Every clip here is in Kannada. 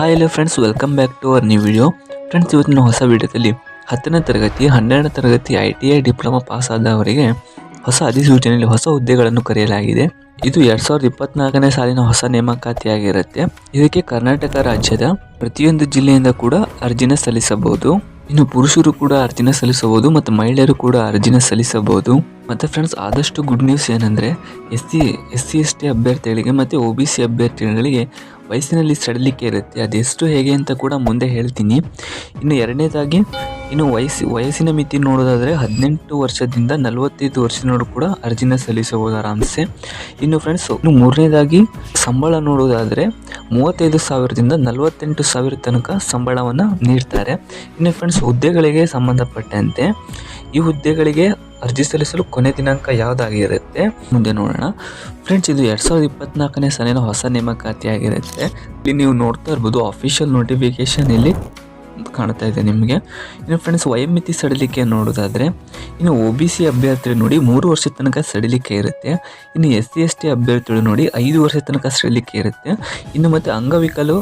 Hi hello friends welcome back to our new video friends ಇವತ್ತಿನ ಹೊಸ ವಿಡಿಯೋದಲ್ಲಿ ಹತ್ತನೇ ತರಗತಿ, ಹನ್ನೆರಡನೇ ತರಗತಿ I T I diploma pass ಆದವರಿಗೆ ಹೊಸ ಅಧಿಸೂಚನೆಯಲ್ಲಿ ಹೊಸ ಹುದ್ದೆಗಳನ್ನು ಕರೆಯಲಾಗಿದೆ. ಇದು ಎರಡು ಸಾವಿರದ ಇಪ್ಪತ್ನಾಲ್ಕನೇ ಸಾಲಿನ ಹೊಸ ನೇಮಕಾತಿಯಾಗಿರುತ್ತೆ. ಇದಕ್ಕೆ ಕರ್ನಾಟಕ ರಾಜ್ಯದ ಪ್ರತಿಯೊಂದು ಜಿಲ್ಲೆಯಿಂದ ಕೂಡ ಅರ್ಜಿನ ಸಲ್ಲಿಸಬಹುದು. ಇನ್ನು ಪುರುಷರು ಕೂಡ ಅರ್ಜಿನ ಸಲ್ಲಿಸಬಹುದು ಮತ್ತು ಮಹಿಳೆಯರು ಕೂಡ ಅರ್ಜಿನ ಸಲ್ಲಿಸಬಹುದು. ಮತ್ತು ಫ್ರೆಂಡ್ಸ್ ಆದಷ್ಟು ಗುಡ್ ನ್ಯೂಸ್ ಏನಂದರೆ, S C S C, S T ಅಭ್ಯರ್ಥಿಗಳಿಗೆ ಮತ್ತು ಒ ಬಿ ಸಿ ಅಭ್ಯರ್ಥಿಗಳಿಗೆ ವಯಸ್ಸಿನಲ್ಲಿ ಸಡಿಲಿಕೆ ಇರುತ್ತೆ. ಅದೆಷ್ಟು ಹೇಗೆ ಅಂತ ಕೂಡ ಮುಂದೆ ಹೇಳ್ತೀನಿ. ಇನ್ನು ಎರಡನೇದಾಗಿ ಇನ್ನು ವಯಸ್ಸು, ವಯಸ್ಸಿನ ಮಿತಿ ನೋಡೋದಾದರೆ ಹದಿನೆಂಟು ವರ್ಷದಿಂದ ನಲವತ್ತೈದು ವರ್ಷದವರು ಕೂಡ ಅರ್ಜಿನ ಸಲ್ಲಿಸಬಹುದು ಆರಾಮ್ಸೆ. ಇನ್ನು ಫ್ರೆಂಡ್ಸ್ ಇನ್ನು ಮೂರನೇದಾಗಿ ಸಂಬಳ ನೋಡೋದಾದರೆ ಮೂವತ್ತೈದು ಸಾವಿರದಿಂದ ನಲವತ್ತೆಂಟು ಸಾವಿರ ತನಕ ಸಂಬಳವನ್ನು ನೀಡ್ತಾರೆ. ಇನ್ನು ಫ್ರೆಂಡ್ಸ್ ಹುದ್ದೆಗಳಿಗೆ ಸಂಬಂಧಪಟ್ಟಂತೆ ಈ ಹುದ್ದೆಗಳಿಗೆ ಅರ್ಜಿ ಸಲ್ಲಿಸಲು ಕೊನೆ ದಿನಾಂಕ ಯಾವುದಾಗಿರುತ್ತೆ? ಮುಂದೆ ನೋಡೋಣ. ಫ್ರೆಂಡ್ಸ್ ಇದು ಎರಡ್ ಸಾವಿರದ ಇಪ್ಪತ್ನಾಲ್ಕನೇ ಸಾಲಿನ ಹೊಸ ನೇಮಕಾತಿ ಆಗಿರುತ್ತೆ ಇಲ್ಲಿ ನೀವು ನೋಡ್ತಾ ಇರ್ಬೋದು ಅಫಿಷಿಯಲ್ ನೋಟಿಫಿಕೇಶನ್ ಇಲ್ಲಿ. ಕಾಣ್ತಾ ಇದೆ ನಿಮಗೆ. ಇನ್ನು ಫ್ರೆಂಡ್ಸ್ ವಯೋಮಿತಿ ಸಡಿಲಿಕೆ ನೋಡೋದಾದರೆ ಇನ್ನು ಒ ಬಿ ಸಿ ಅಭ್ಯರ್ಥಿಗಳು ನೋಡಿ ಮೂರು ವರ್ಷದ ತನಕ ಸಡಿಲಿಕೆ ಇರುತ್ತೆ. ಇನ್ನು ಎಸ್ ಸಿ ಎಸ್ ಟಿ ಅಭ್ಯರ್ಥಿಗಳು ನೋಡಿ ಐದು ವರ್ಷದ ತನಕ ಸಡಿಲಿಕೆ ಇರುತ್ತೆ. ಇನ್ನು ಮತ್ತು ಅಂಗವಿಕಲು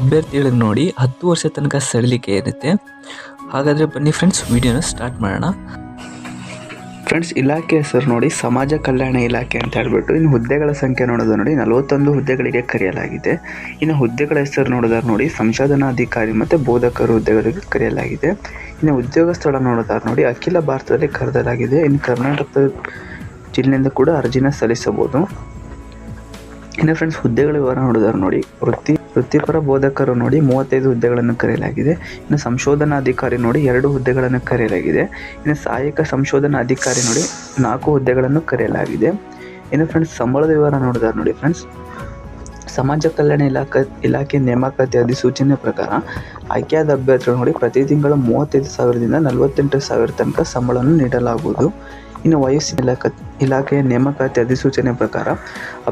ಅಭ್ಯರ್ಥಿಗಳಿಗೆ ನೋಡಿ ಹತ್ತು ವರ್ಷದ ತನಕ ಸಡಿಲಿಕೆ ಇರುತ್ತೆ. ಹಾಗಾದರೆ ಬನ್ನಿ ಫ್ರೆಂಡ್ಸ್ ವಿಡಿಯೋನ ಸ್ಟಾರ್ಟ್ ಮಾಡೋಣ. ಫ್ರೆಂಡ್ಸ್, ಇಲಾಖೆ ಹೆಸರು ನೋಡಿ, ಸಮಾಜ ಕಲ್ಯಾಣ ಇಲಾಖೆ ಅಂತ ಹೇಳ್ಬಿಟ್ಟು ಇನ್ನು ಹುದ್ದೆಗಳ ಸಂಖ್ಯೆ ನೋಡೋದು ನೋಡಿ, ನಲವತ್ತೊಂದು ಹುದ್ದೆಗಳಿಗೆ ಕರೆಯಲಾಗಿದೆ. ಇನ್ನು ಹುದ್ದೆಗಳ ಹೆಸರು ನೋಡೋದಾದ್ರೆ ನೋಡಿ, ಸಂಶೋಧನಾಧಿಕಾರಿ ಮತ್ತು ಬೋಧಕರು ಹುದ್ದೆಗಳಿಗೆ ಕರೆಯಲಾಗಿದೆ. ಇನ್ನು ಉದ್ಯೋಗ ಸ್ಥಳ ನೋಡೋದಾದ್ರೆ ನೋಡಿ, ಅಖಿಲ ಭಾರತದಲ್ಲಿ ಕರೆದಲಾಗಿದೆ ಇನ್ನು ಕರ್ನಾಟಕ ಜಿಲ್ಲೆಯಿಂದ ಕೂಡ ಅರ್ಜಿನ ಸಲ್ಲಿಸಬಹುದು. ಇನ್ನು ಫ್ರೆಂಡ್ಸ್, ಹುದ್ದೆಗಳ ವಿವರ ನೋಡಿದಾರೆ ನೋಡಿ, ವೃತ್ತಿ ವೃತ್ತಿಪರ ಬೋಧಕರು ನೋಡಿ ಮೂವತ್ತೈದು ಹುದ್ದೆಗಳನ್ನು ಕರೆಯಲಾಗಿದೆ. ಇನ್ನು ಸಂಶೋಧನಾಧಿಕಾರಿ ನೋಡಿ ಎರಡು ಹುದ್ದೆಗಳನ್ನು ಕರೆಯಲಾಗಿದೆ. ಇನ್ನು ಸಹಾಯಕ ಸಂಶೋಧನಾ ಅಧಿಕಾರಿ ನೋಡಿ ನಾಲ್ಕು ಹುದ್ದೆಗಳನ್ನು ಕರೆಯಲಾಗಿದೆ. ಇನ್ನು ಫ್ರೆಂಡ್ಸ್ ಸಂಬಳದ ವಿವರ ನೋಡಿದಾರೆ ನೋಡಿ ಫ್ರೆಂಡ್ಸ್ ಸಮಾಜ ಕಲ್ಯಾಣ ಇಲಾಖೆ ಇಲಾಖೆ ನೇಮಕಾತಿ ಅಧಿಸೂಚನೆ ಪ್ರಕಾರ ಆಯ್ಕೆಯಾದ ಅಭ್ಯರ್ಥಿಗಳು ನೋಡಿ ಪ್ರತಿ ತಿಂಗಳು ಮೂವತ್ತೈದು ಸಾವಿರದಿಂದ ನಲವತ್ತೆಂಟು ಸಾವಿರ ತನಕ ಸಂಬಳವನ್ನು ನೀಡಲಾಗುವುದು. ಇನ್ನು ವಯಸ್ಸಿನ ಇಲಾಖೆ, ಇಲಾಖೆಯ ನೇಮಕಾತಿ ಅಧಿಸೂಚನೆ ಪ್ರಕಾರ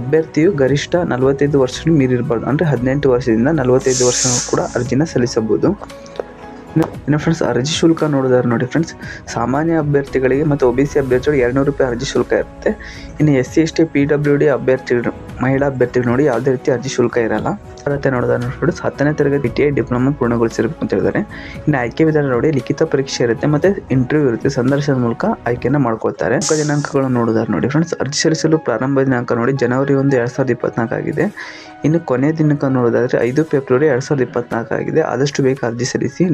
ಅಭ್ಯರ್ಥಿಯು ಗರಿಷ್ಠ ನಲವತ್ತೈದು ವರ್ಷ ಮೀರಿರಬಾರ್ದು. ಅಂದರೆ ಹದಿನೆಂಟು ವರ್ಷದಿಂದ ನಲವತ್ತೈದು ವರ್ಷ ಕೂಡ ಅರ್ಜಿನ ಸಲ್ಲಿಸಬಹುದು. ಇನ್ನು ಫ್ರೆಂಡ್ಸ್ ಅರ್ಜಿ ಶುಲ್ಕ ನೋಡಿದಾರೆ ನೋಡಿ ಫ್ರೆಂಡ್ಸ್ ಸಾಮಾನ್ಯ ಅಭ್ಯರ್ಥಿಗಳಿಗೆ ಮತ್ತು ಒ ಬಿ ಸಿ ಅಭ್ಯರ್ಥಿಗಳಿಗೆ ಎರಡುನೂರು ರೂಪಾಯಿ ಅರ್ಜಿ ಶುಲ್ಕ ಇರುತ್ತೆ. ಇನ್ನು S C, S T, P W D ಅಭ್ಯರ್ಥಿಗಳು, ಮಹಿಳಾ ಅಭ್ಯರ್ಥಿಗಳು ನೋಡಿ ಯಾವುದೇ ರೀತಿ ಅರ್ಜಿ ಶುಲ್ಕ ಇರಲ್ಲ. ಅರ್ಹತೆ ನೋಡೋದಾದ್ರೆ ಹತ್ತನೇ ತರಗತಿ ಟಿ ಡಿಪ್ಲೊಮಾ ಪೂರ್ಣಗೊಳಿಸಿರಬೇಕು ಅಂತ ಹೇಳಿದ್ದಾರೆ. ಇನ್ನು ಆಯ್ಕೆ ವಿಧಾನ ನೋಡಿ ಲಿಖಿತ ಪರೀಕ್ಷೆ ಇರುತ್ತೆ ಮತ್ತೆ ಇಂಟರ್ವ್ಯೂ ಇರುತ್ತೆ, ಸಂದರ್ಶನದ ಮೂಲಕ ಆಯ್ಕೆಯನ್ನು ಮಾಡ್ಕೊಳ್ತಾರೆ. ದಿನಾಂಕಗಳನ್ನು ನೋಡಿದಾರೆ ನೋಡಿ ಫ್ರೆಂಡ್ಸ್ ಅರ್ಜಿ ಸಲ್ಲಿಸಲು ಪ್ರಾರಂಭ ದಿನಾಂಕ ನೋಡಿ ಜನವರಿ ಒಂದು ಎರಡ್ ಸಾವಿರದ ಇಪ್ಪತ್ನಾಲ್ಕು ಆಗಿದೆ. ಇನ್ನು ಕೊನೆ ದಿನಾಂಕ ನೋಡೋದಾದ್ರೆ ಐದು ಫೆಬ್ರವರಿ ಎರಡು ಸಾವಿರದ ಇಪ್ಪತ್ನಾಲ್ಕು ಆಗಿದೆ. ಆದಷ್ಟು ಬೇಗ ಅರ್ಜಿ ಸಲ್ಲಿಸಿ